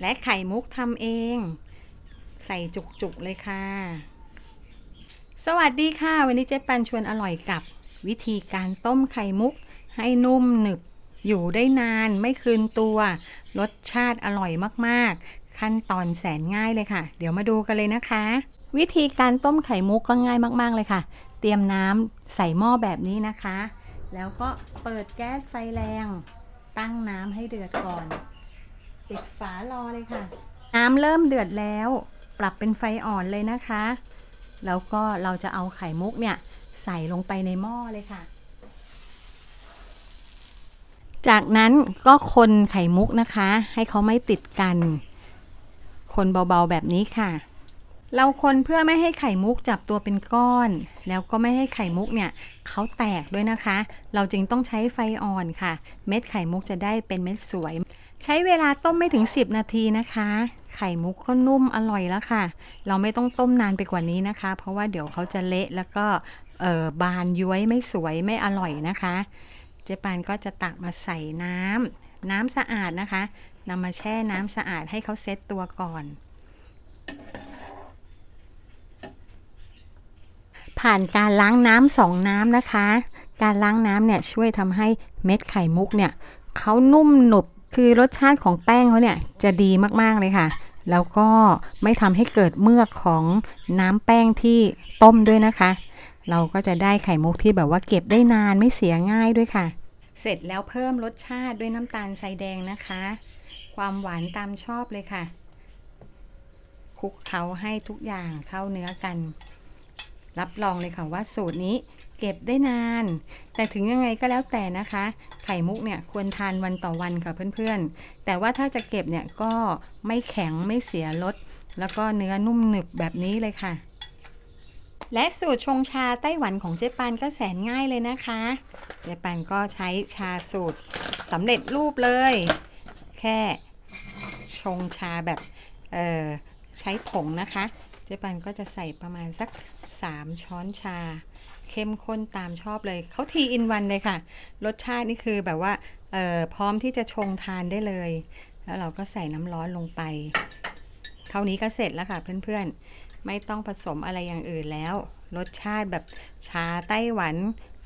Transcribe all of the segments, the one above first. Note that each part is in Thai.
และไข่มุกทำเอง ใส่จุกๆเลยค่ะ สวัสดีค่ะ วันนี้เจ๊ปันชวนอร่อยกับ วิธีการต้มไข่มุก ให้นุ่มหนึบ อยู่ได้นานไม่คืนตัว รสชาติอร่อยมากๆ ขั้นตอนแสนง่ายเลยค่ะ เดี๋ยวมาดูกันเลยนะคะ วิธีการต้มไข่มุกก็ง่ายมาก ๆ เลยค่ะ เตรียมน้ำใส่หม้อแบบนี้นะคะ แล้วก็เปิดแก๊สไฟแรง ตั้งน้ำให้เดือดก่อน ปิดฝารอเลยค่ะ น้ำเริ่มเดือดแล้ว ปรับเป็นไฟอ่อนเลยนะคะ แล้วก็เราจะเอาไข่มุกเนี่ยใส่ลงไปในหม้อเลยค่ะ จากนั้นก็คนไข่มุกนะคะ ให้เขาไม่ติดกัน คนเบาๆแบบนี้ค่ะ เราคนเพื่อไม่ให้ไข่มุกจับตัวเป็นก้อน แล้วก็ไม่ให้ไข่มุกเนี่ยเขาแตกด้วยนะคะ เราจึงต้องใช้ไฟอ่อนค่ะ เม็ดไข่มุกจะได้เป็นเม็ดสวย ใช้เวลาต้มไม่ถึง 10 นาทีนะคะ ไข่มุกก็นุ่มอร่อยแล้วค่ะ เราไม่ต้องต้มนานไปกว่านี้นะคะ เพราะว่าเดี๋ยวเขาจะเละแล้วก็บานย้วยไม่สวยไม่อร่อยนะคะ เจ๊ปานก็จะตักมาใส่น้ำน้ำสะอาดนะคะนำมาแช่น้ำสะอาดให้เขาเซ็ตตัวก่อนผ่านการล้างน้ำสองน้ำนะคะ การล้างน้ำเนี่ยช่วยทำให้เม็ดไข่มุกเนี่ยเขานุ่มหนุบ คือรสชาติของแป้งเขาเนี่ยจะดีมากๆเลยค่ะ แล้วก็ไม่ทำให้เกิดเมือกของน้ำแป้งที่ต้มด้วยนะคะ เราก็จะได้ไข่มุกที่แบบว่าเก็บได้นานไม่เสียง่ายด้วยค่ะ เสร็จแล้วเพิ่มรสชาติด้วยน้ำตาลทรายแดงนะคะ ความหวานตามชอบเลยค่ะคลุกเคล้าให้ทุกอย่างเข้าเนื้อกัน รับรองเลยค่ะว่าสูตรนี้เก็บได้นาน แต่ถึงยังไงก็แล้วแต่นะคะ ไข่มุกเนี่ยควรทานวันต่อวันค่ะเพื่อนๆ แต่ว่าถ้าจะเก็บเนี่ยก็ไม่แข็งไม่เสียรสแล้วก็เนื้อนุ่มหนึบแบบนี้เลยค่ะ และสูตรชงชาไต้หวันของเจ๊ปานก็แสนง่ายเลยนะคะเจ๊ปานก็ใช้ชาสูตรสำเร็จรูปเลย แค่ชงชาแบบใช้ผงนะคะ เจ๊ปานก็จะใส่ประมาณสัก 3 ช้อนชา เข้มข้นตามชอบเลย เขาทีอินวันเลยค่ะ รสชาตินี่คือแบบว่าเอ่อพร้อมที่จะชงทานได้เลย แล้วเราก็ใส่น้ำร้อนลงไป เท่านี้ก็เสร็จแล้วค่ะเพื่อนๆ ไม่ต้องผสมอะไรอย่างอื่นแล้ว รสชาติแบบชาไต้หวัน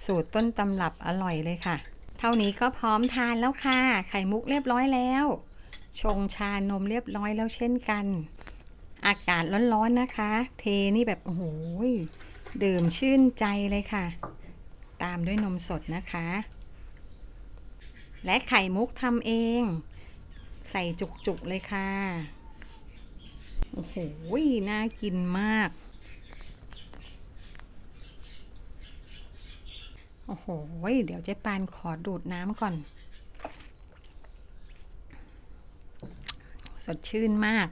สูตรต้นตำรับอร่อยเลยค่ะ เท่านี้ก็พร้อมทานแล้วค่ะ ไข่มุกเรียบร้อยแล้ว ชงชานมเรียบร้อยแล้วเช่นกัน อากาศร้อนๆนะคะ เทนี่แบบโอ้โหดื่มชื่นใจเลยค่ะ ตามด้วยนมสดนะคะ และไข่มุกทำเอง ใส่จุกๆเลยค่ะ โอ้โห น่ากินมาก โอ้โห เดี๋ยวเจ๊ปานขอดูดน้ำก่อน สดชื่นมาก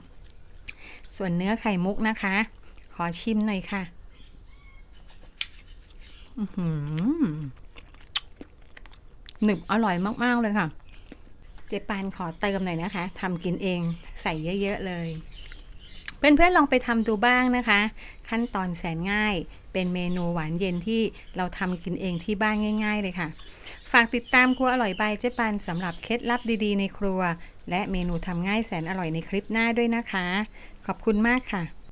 ส่วนเนื้อไข่มุกนะคะ ขอชิมหน่อยค่ะอื้อหือหนึบอร่อยมาก ๆ เลยค่ะ เจปานขอเติมหน่อยนะคะทำกินเองใส่เยอะ ๆ เลย เพื่อน ๆ ลองไปทำดูบ้างนะคะ ขั้นตอนแสนง่าย เป็นเมนูหวานเย็นที่เราทำกินเองที่บ้านง่าย ๆ เลยค่ะ ฝากติดตามครัวอร่อยบายเจ๊ปานสำหรับเคล็ดลับดี ๆ ในครัวและเมนูทำง่ายแสนอร่อยในคลิปหน้าด้วยนะคะขอบคุณมากค่ะ